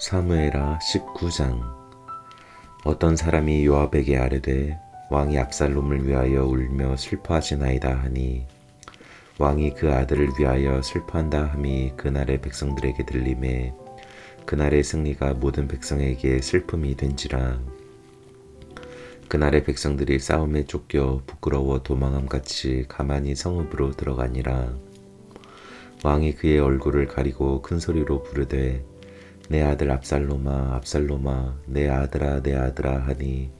사무엘하 19장. 어떤 사람이 요압에게 아뢰되 왕이 압살롬을 위하여 울며 슬퍼하시나이다 하니 왕이 그 아들을 위하여 슬퍼한다 함이 그날의 백성들에게 들림에 그날의 승리가 모든 백성에게 슬픔이 된지라. 그날의 백성들이 싸움에 쫓겨 부끄러워 도망함 같이 가만히 성읍으로 들어가니라. 왕이 그의 얼굴을 가리고 큰 소리로 부르되 내 아들 압살롬아 압살롬아 내 아들아 내 아들아 하니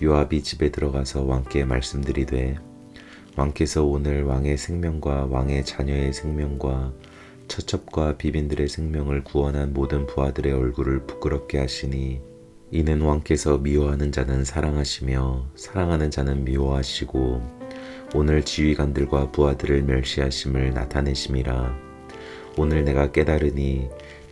요압이 집에 들어가서 왕께 말씀드리되 왕께서 오늘 왕의 생명과 왕의 자녀의 생명과 처첩과 비빈들의 생명을 구원한 모든 부하들의 얼굴을 부끄럽게 하시니 이는 왕께서 미워하는 자는 사랑하시며 사랑하는 자는 미워하시고 오늘 지휘관들과 부하들을 멸시하심을 나타내심이라. 오늘 내가 깨달으니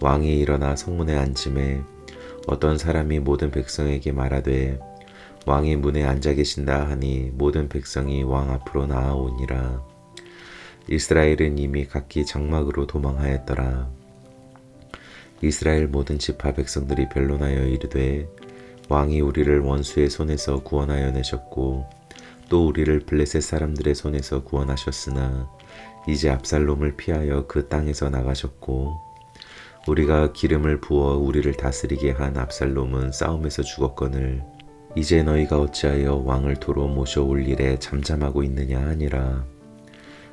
왕이 일어나 성문에 앉음에 어떤 사람이 모든 백성에게 말하되 왕이 문에 앉아 계신다 하니 모든 백성이 왕 앞으로 나아오니라. 이스라엘은 이미 각기 장막으로 도망하였더라. 이스라엘 모든 지파 백성들이 변론하여 이르되 왕이 우리를 원수의 손에서 구원하여 내셨고 또 우리를 블레셋 사람들의 손에서 구원하셨으나 이제 압살롬을 피하여 그 땅에서 나가셨고 우리가 기름을 부어 우리를 다스리게 한 압살롬은 싸움에서 죽었거늘 이제 너희가 어찌하여 왕을 도로 모셔올 일에 잠잠하고 있느냐 하니라.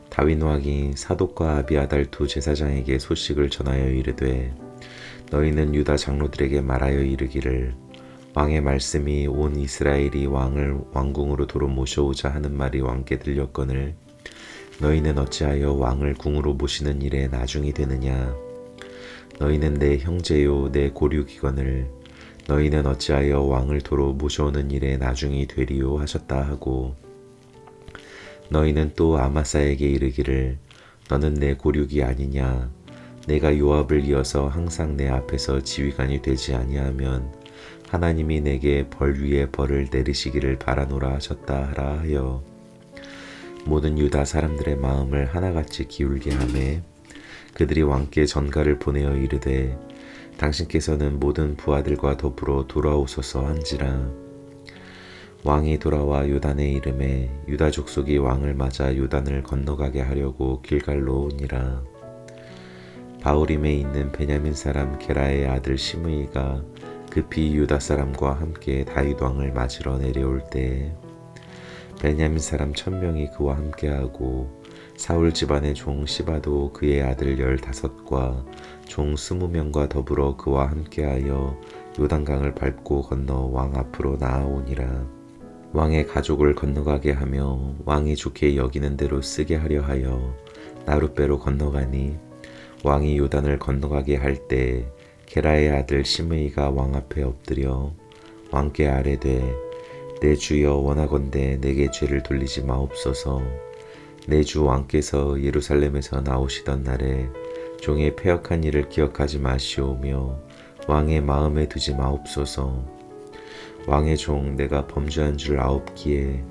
다윗 왕이 사독과 아비아달 두 제사장에게 소식을 전하여 이르되 너희는 유다 장로들에게 말하여 이르기를 왕의 말씀이 온 이스라엘이 왕을 왕궁으로 도로 모셔오자 하는 말이 왕께 들렸거늘 너희는 어찌하여 왕을 궁으로 모시는 일에 나중이 되느냐 너희는 내 형제요 내 고류기건을. 너희는 어찌하여 왕을 도로 모셔오는 일에 나중이 되리요 하셨다 하고. 너희는 또 아마사에게 이르기를 너는 내 고륙이 아니냐? 내가 요압을 이어서 항상 내 앞에서 지휘관이 되지 아니하면 하나님이 내게 벌 위에 벌을 내리시기를 바라노라 하셨다 하라 하여. 모든 유다 사람들의 마음을 하나같이 기울게 하매 그들이 왕께 전가를 보내어 이르되 당신께서는 모든 부하들과 더불어 돌아오소서 한지라. 왕이 돌아와 요단의 이름에 유다 족속이 왕을 맞아 요단을 건너가게 하려고 길갈로 오니라. 바울임에 있는 베냐민 사람 게라의 아들 시므이가 급히 유다 사람과 함께 다윗 왕을 맞으러 내려올 때 베냐민 사람 천명이 그와 함께하고 사울 집안의 종 시바도 그의 아들 열다섯과 종 스무 명과 더불어 그와 함께하여 요단강을 밟고 건너 왕 앞으로 나아오니라. 왕의 가족을 건너가게 하며 왕이 좋게 여기는 대로 쓰게 하려 하여 나룻배로 건너가니 왕이 요단을 건너가게 할 때 게라의 아들 시므이가 왕 앞에 엎드려 왕께 아뢰되 내 주여 원하건대 내게 죄를 돌리지 마옵소서 내 주 왕께서 예루살렘에서 나오시던 날에 종의 폐역한 일을 기억하지 마시오며 왕의 마음에 두지 마옵소서. 왕의 종 내가 범죄한 줄 아옵기에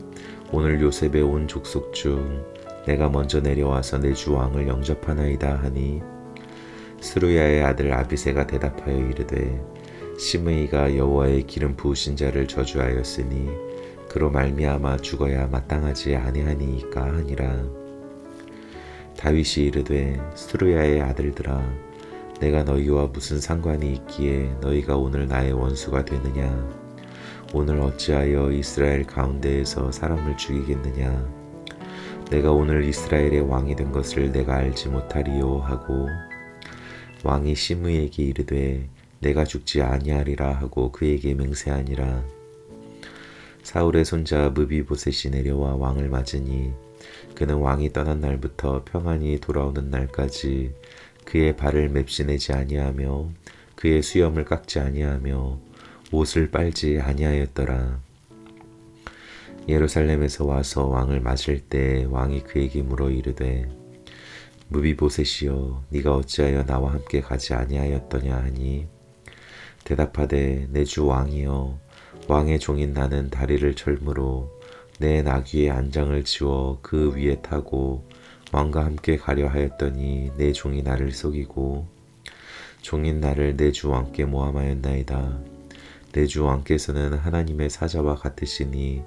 오늘 요셉의 온 족속 중 내가 먼저 내려와서 내 주 왕을 영접하나이다 하니 스루야의 아들 아비세가 대답하여 이르되 시므이가 여호와의 기름 부으신 자를 저주하였으니 그로 말미암아 죽어야 마땅하지 아니하니이까 하니라. 다윗이 이르되 스루야의 아들들아 내가 너희와 무슨 상관이 있기에 너희가 오늘 나의 원수가 되느냐? 오늘 어찌하여 이스라엘 가운데에서 사람을 죽이겠느냐? 내가 오늘 이스라엘의 왕이 된 것을 내가 알지 못하리요 하고 왕이 시므에게 이르되 내가 죽지 아니하리라 하고 그에게 맹세하니라 사울의 손자 무비보셋이 내려와 왕을 맞으니 그는 왕이 떠난 날부터 평안히 돌아오는 날까지 그의 발을 맵시내지 아니하며 그의 수염을 깎지 아니하며 옷을 빨지 아니하였더라. 예루살렘에서 와서 왕을 맞을 때 왕이 그에게 물어 이르되 무비보셋이여 네가 어찌하여 나와 함께 가지 아니하였더냐 하니 대답하되 내 주 왕이여 왕의 종인 나는 다리를 절므로 내 나귀의 안장을 지워 그 위에 타고 왕과 함께 가려 하였더니 내 종이 나를 속이고 종인 나를 내 주 왕께 모함하였나이다. 내 주 왕께서는 하나님의 사자와 같으시니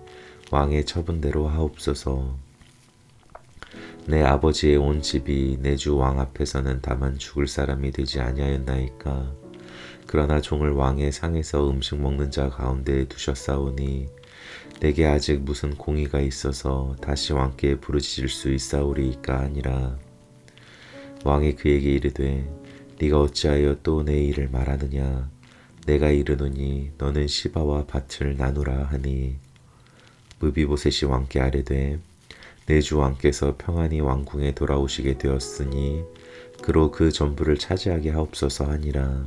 왕의 처분대로 하옵소서. 내 아버지의 온 집이 내 주 왕 앞에서는 다만 죽을 사람이 되지 아니하였나이까. 그러나 종을 왕의 상에서 음식 먹는 자 가운데 두셨사오니 내게 아직 무슨 공의가 있어서 다시 왕께 부르짖을 수 있사오리이까 하니라. 왕이 그에게 이르되 네가 어찌하여 또 내 일을 말하느냐? 내가 이르노니 너는 시바와 밭을 나누라 하니. 무비보셋이 왕께 아뢰되 내 주 왕께서 평안히 왕궁에 돌아오시게 되었으니 그로 그 전부를 차지하게 하옵소서 하니라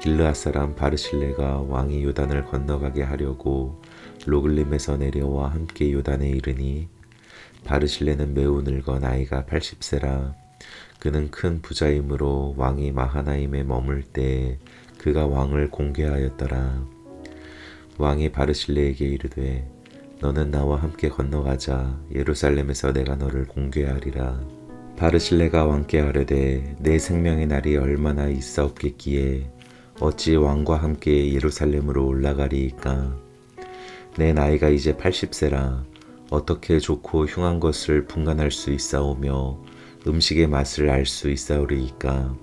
길르앗 사람 바르실레가 왕이 요단을 건너가게 하려고 로글림에서 내려와 함께 요단에 이르니 바르실레는 매우 늙어 나이가 80세라 그는 큰 부자이므로 왕이 마하나임에 머물 때 그가 왕을 공개하였더라. 왕이 바르실레에게 이르되 너는 나와 함께 건너가자 예루살렘에서 내가 너를 공개하리라. 바르실레가 왕께 아뢰되 내 생명의 날이 얼마나 있사옵겠기에 어찌 왕과 함께 예루살렘으로 올라가리이까? 내 나이가 이제 80세라 어떻게 좋고 흉한 것을 분간할 수 있사오며 음식의 맛을 알 수 있사오리이까?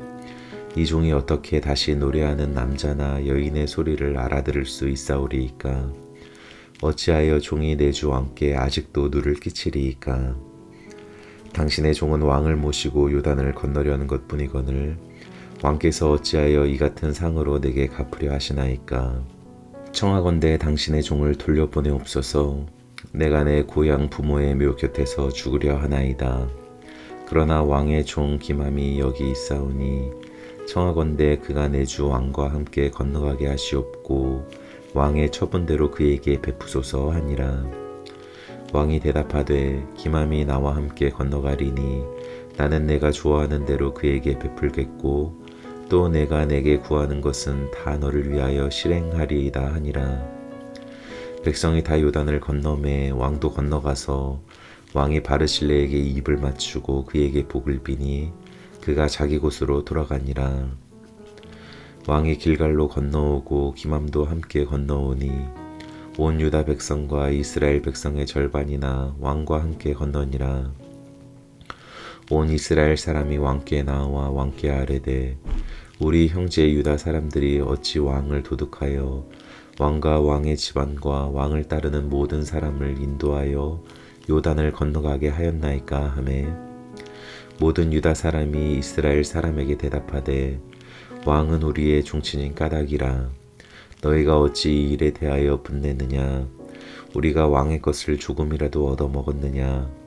이 종이 어떻게 다시 노래하는 남자나 여인의 소리를 알아들을 수 있사오리이까? 어찌하여 종이 내 주 왕께 아직도 누를 끼치리이까? 당신의 종은 왕을 모시고 요단을 건너려는 것뿐이거늘 왕께서 어찌하여 이 같은 상으로 내게 갚으려 하시나이까? 청하건대 당신의 종을 돌려보내옵소서. 내가 내 고향 부모의 묘 곁에서 죽으려 하나이다. 그러나 왕의 종 기맘이 여기 있사오니 청하건대 그가 내 주 왕과 함께 건너가게 하시옵고 왕의 처분대로 그에게 베푸소서 하니라. 왕이 대답하되 기맘이 나와 함께 건너가리니 나는 내가 좋아하는 대로 그에게 베풀겠고 또 내가 내게 구하는 것은 다 너를 위하여 실행하리이다 하니라. 백성이 다 요단을 건너매 왕도 건너가서 왕이 바르실레에게 입을 맞추고 그에게 복을 비니 그가 자기 곳으로 돌아가니라. 왕이 길갈로 건너오고 기맘도 함께 건너오니 온 유다 백성과 이스라엘 백성의 절반이나 왕과 함께 건너니라 온 이스라엘 사람이 왕께 나와 왕께 아뢰되 우리 형제 유다 사람들이 어찌 왕을 도둑하여 왕과 왕의 집안과 왕을 따르는 모든 사람을 인도하여 요단을 건너가게 하였나이까 하매 모든 유다 사람이 이스라엘 사람에게 대답하되 왕은 우리의 종친인 까닭이라 너희가 어찌 이 일에 대하여 분내느냐 우리가 왕의 것을 조금이라도 얻어 먹었느냐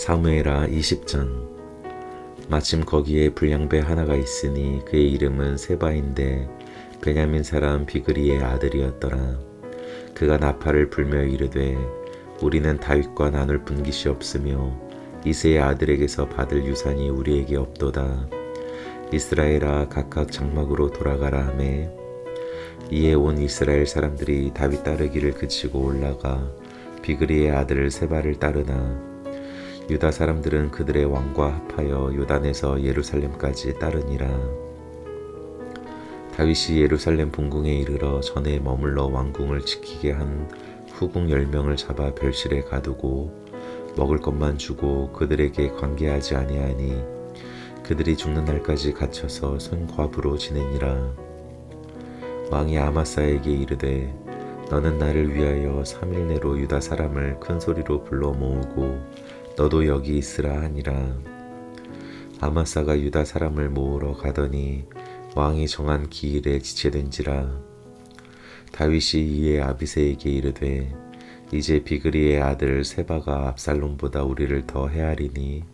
사무엘아 20장. 마침 거기에 불량배 하나가 있으니 그의 이름은 세바인데 베냐민 사람 비그리의 아들이었더라. 그가 나팔을 불며 이르되 우리는 다윗과 나눌 분깃이 없으며 이세의 아들에게서 받을 유산이 우리에게 없도다. 이스라엘아 각각 장막으로 돌아가라 하매. 이에 온 이스라엘 사람들이 다윗 따르기를 그치고 올라가 비그리의 아들 세바를 따르나 유다 사람들은 그들의 왕과 합하여 요단에서 예루살렘까지 따르니라. 다윗이 예루살렘 본궁에 이르러 전에 머물러 왕궁을 지키게 한 후궁 열 명을 잡아 별실에 가두고 먹을 것만 주고 그들에게 관계하지 아니하니 그들이 죽는 날까지 갇혀서 손과부로 지내니라. 왕이 아마사에게 이르되 너는 나를 위하여 3일 내로 유다 사람을 큰 소리로 불러 모으고 너도 여기 있으라 하니라. 아마사가 유다 사람을 모으러 가더니 왕이 정한 기일에 지체된지라. 다윗이 이에 아비새에게 이르되 이제 비그리의 아들 세바가 압살롬보다 우리를 더 해하리니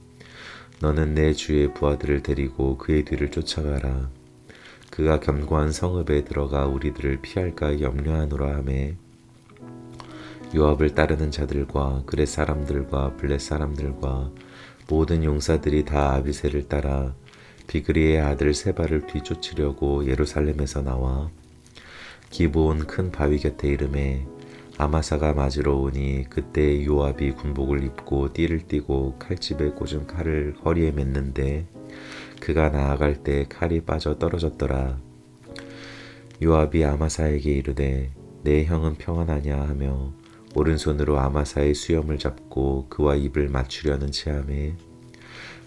너는 내 주의 부하들을 데리고 그의 뒤를 쫓아가라. 그가 견고한 성읍에 들어가 우리들을 피할까 염려하노라 하매 요압을 따르는 자들과 그렛 사람들과 블렛 사람들과 모든 용사들이 다 아비새를 따라 비그리의 아들 세바를 뒤쫓으려고 예루살렘에서 나와 기브온 큰 바위 곁에 이름에 아마사가 맞으러 오니 그때 요압이 군복을 입고 띠를 띠고 칼집에 꽂은 칼을 허리에 맸는데 그가 나아갈 때 칼이 빠져 떨어졌더라. 요압이 아마사에게 이르되 내 형은 평안하냐 하며 오른손으로 아마사의 수염을 잡고 그와 입을 맞추려는 체함에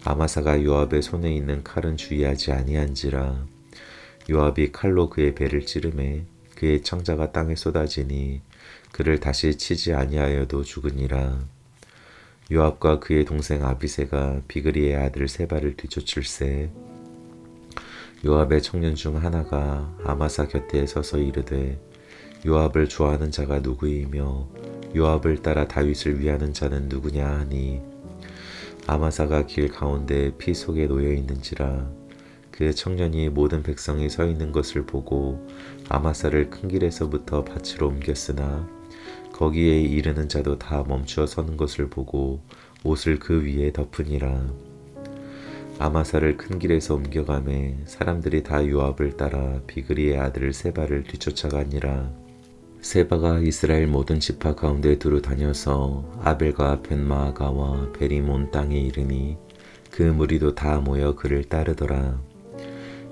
아마사가 요압의 손에 있는 칼은 주의하지 아니한지라 요압이 칼로 그의 배를 찌르매 그의 청자가 땅에 쏟아지니 그를 다시 치지 아니하여도 죽으니라. 요압과 그의 동생 아비세가 비그리의 아들 세바를 뒤쫓을세 요압의 청년 중 하나가 아마사 곁에 서서 이르되 요압을 좋아하는 자가 누구이며 요압을 따라 다윗을 위하는 자는 누구냐 하니 아마사가 길 가운데 피 속에 놓여 있는지라 그 청년이 모든 백성이 서 있는 것을 보고 아마사를 큰 길에서부터 밭으로 옮겼으나 거기에 이르는 자도 다 멈추어 서는 것을 보고 옷을 그 위에 덮으니라. 아마사를 큰 길에서 옮겨가매 사람들이 다 요압을 따라 비그리의 아들 세바를 뒤쫓아가니라 세바가 이스라엘 모든 지파 가운데 두루 다녀서 아벨과 벤마아가와 베리몬 땅에 이르니 그 무리도 다 모여 그를 따르더라.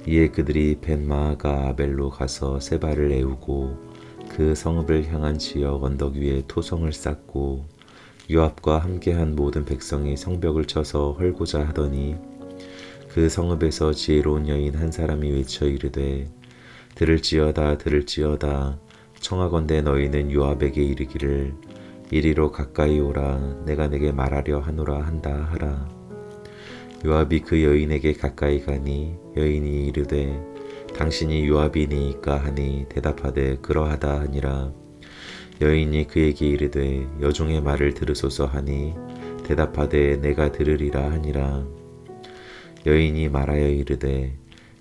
이에 그들이 벤마아가 아벨로 가서 세바를 애우고 그 성읍을 향한 지역 언덕 위에 토성을 쌓고 요압과 함께한 모든 백성이 성벽을 쳐서 헐고자 하더니 그 성읍에서 지혜로운 여인 한 사람이 외쳐 이르되 들을지어다 들을지어다 청하건대 너희는 요압에게 이르기를 이리로 가까이 오라 내가 내게 말하려 하노라 한다 하라. 요압이 그 여인에게 가까이 가니 여인이 이르되 당신이 요압이니까 하니 대답하되 그러하다 하니라. 여인이 그에게 이르되 여종의 말을 들으소서 하니 대답하되 내가 들으리라 하니라. 여인이 말하여 이르되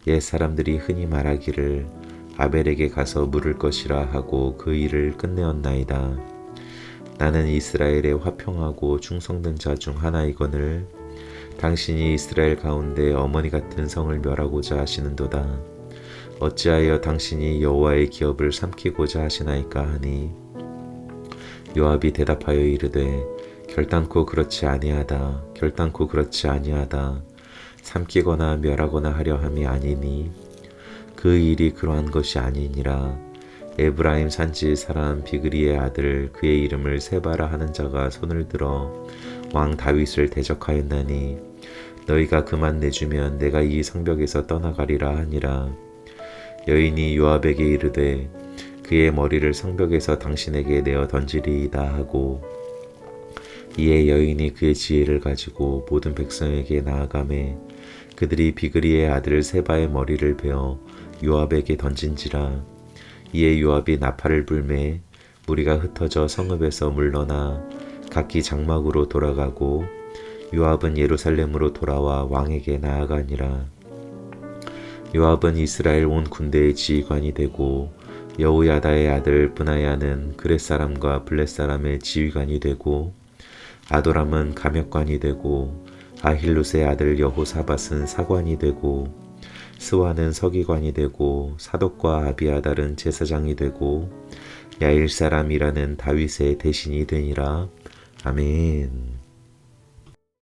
옛 사람들이 흔히 말하기를 아벨에게 가서 물을 것이라 하고 그 일을 끝내었나이다. 나는 이스라엘의 화평하고 충성된 자 중 하나이거늘 당신이 이스라엘 가운데 어머니 같은 성을 멸하고자 하시는도다. 어찌하여 당신이 여호와의 기업을 삼키고자 하시나이까 하니 요압이 대답하여 이르되 결단코 그렇지 아니하다. 결단코 그렇지 아니하다. 삼키거나 멸하거나 하려 함이 아니니 그 일이 그러한 것이 아니니라. 에브라임 산지 사람 비그리의 아들 그의 이름을 세바라 하는 자가 손을 들어 왕 다윗을 대적하였나니 너희가 그만 내주면 내가 이 성벽에서 떠나가리라 하니라. 여인이 요압에게 이르되 그의 머리를 성벽에서 당신에게 내어 던지리이다 하고 이에 여인이 그의 지혜를 가지고 모든 백성에게 나아가매 그들이 비그리의 아들 세바의 머리를 베어 요압에게 던진지라. 이에 요압이 나팔을 불매 무리가 흩어져 성읍에서 물러나 각기 장막으로 돌아가고 요압은 예루살렘으로 돌아와 왕에게 나아가니라. 요압은 이스라엘 온 군대의 지휘관이 되고 여우야다의 아들 브나야는 그렛 사람과 블렛 사람의 지휘관이 되고 아도람은 감역관이 되고 아힐루스의 아들 여호사밧은 사관이 되고 스와는 서기관이 되고 사독과 아비아달은 제사장이 되고 야일 사람이라는 다윗의 대신이 되니라 아멘.